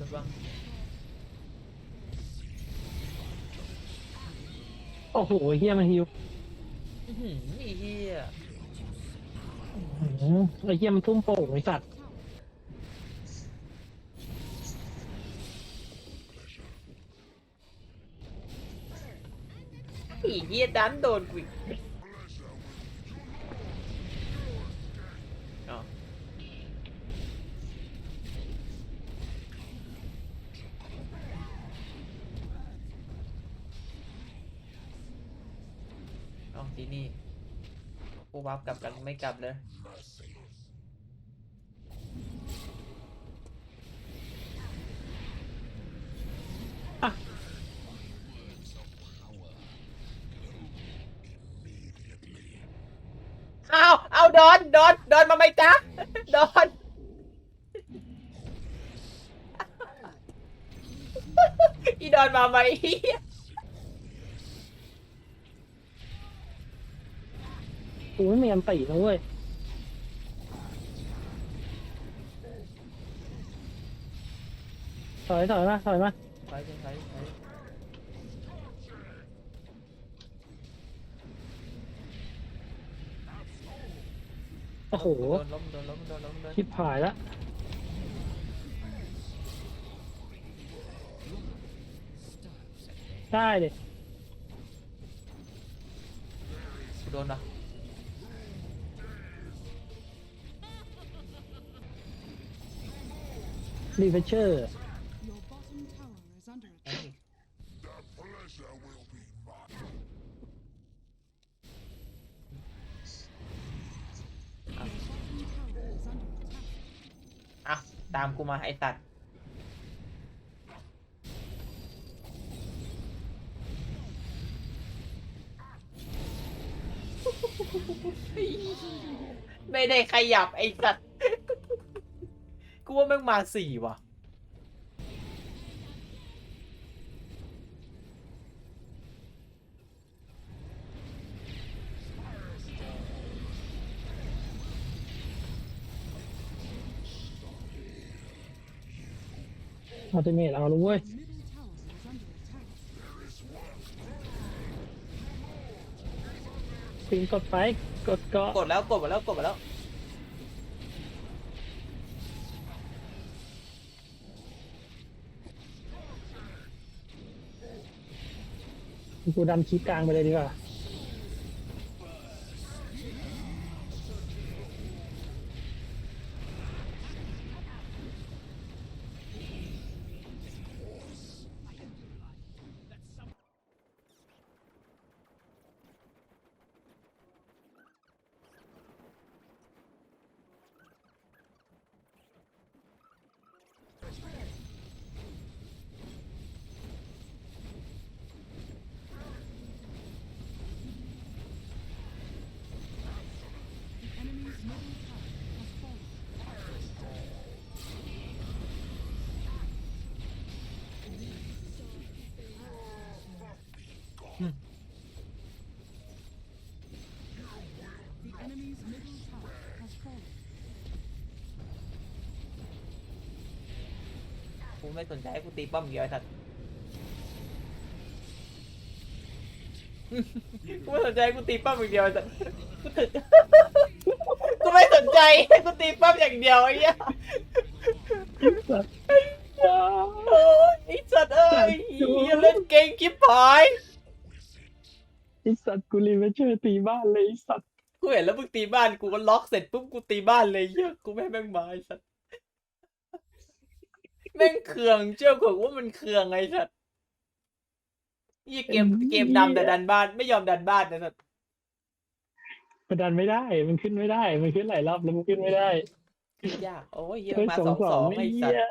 หรือเปล่าโอ้โหเฮียมันฮิวอื้อหือไอ้เหี้ยอื้อหือไอ้เฮียมันทุ่มโป่งไอ้สัตว์ไอ้เหี้ยดันโดนกูอีกอ้าว เอาที่นี่กูวับกลับกันไม่กลับเลยเอาเอาดอนดอนดอนมาไหมจ๊ะดอนอีดอนมาไหมเหี้ย กูไม่มีอันตีนะเว้ยถอยถอยมาถอยมาไปไปไปไปโอ้โหโดนล้มโดนล้มโดนล้มโดนชิบหายละได้เลยกูโดนปะ รีเฟชเชอร์ Your bottom tower is under ไอ้ attack. นี่อะ Your bottom tower is under attack. อะตามกูมาไอ้สัตว์ไม่ได้ขยับไอ้สัตว์ กูว่าแม่งมาสี่ว่ะ อัลติเมทเอาเลยเว้ย Your middle tower is under attack. ปิงกดไป กดเกาะกดแล้วกดหมดแล้วกดหมดแล้ว กูดันคลิปกลางไปเลยดีกว่า The enemy's middle tower has fallen. กูไม่สนใจกูตีป้อมเดียวไอ้สัตว์กูไม่สนใจกูตีป้อมอย่างเดียวไอ้สัตว์กูถึกกูไม่สนใจกูตีป้อมอย่างเดียวไอ้เหี้ยโอ้ยไอ้สัตว์เอ้ยเหี้ยเล่นเก่งกิ๊บหาย ไอสัตว์กูรีเฟชเชอร์ตีบ้านเลยไอ้สัตว์กูเห็นแล้วมึงตีบ้านกูก็ล็อกเสร็จปุ๊บกูตีบ้านเลยเหี้ยกูไม่ให้แม่งมาไอ้สัตว์แม่งเคืองเชื่อผมว่ามันเคืองไอ้สัตว์ยี่เกมเกมดำแต่ดันบ้านไม่ยอมดันบ้านนะสัตว์มันดันไม่ได้ มันขึ้นไม่ได้ มันขึ้นหลายรอบแล้วมันขึ้นไม่ได้ยากโอ้ยเหี้ยเฮ้ยมาสอสองงสสอองงไอ้ไอ้สัเหี้ตยว์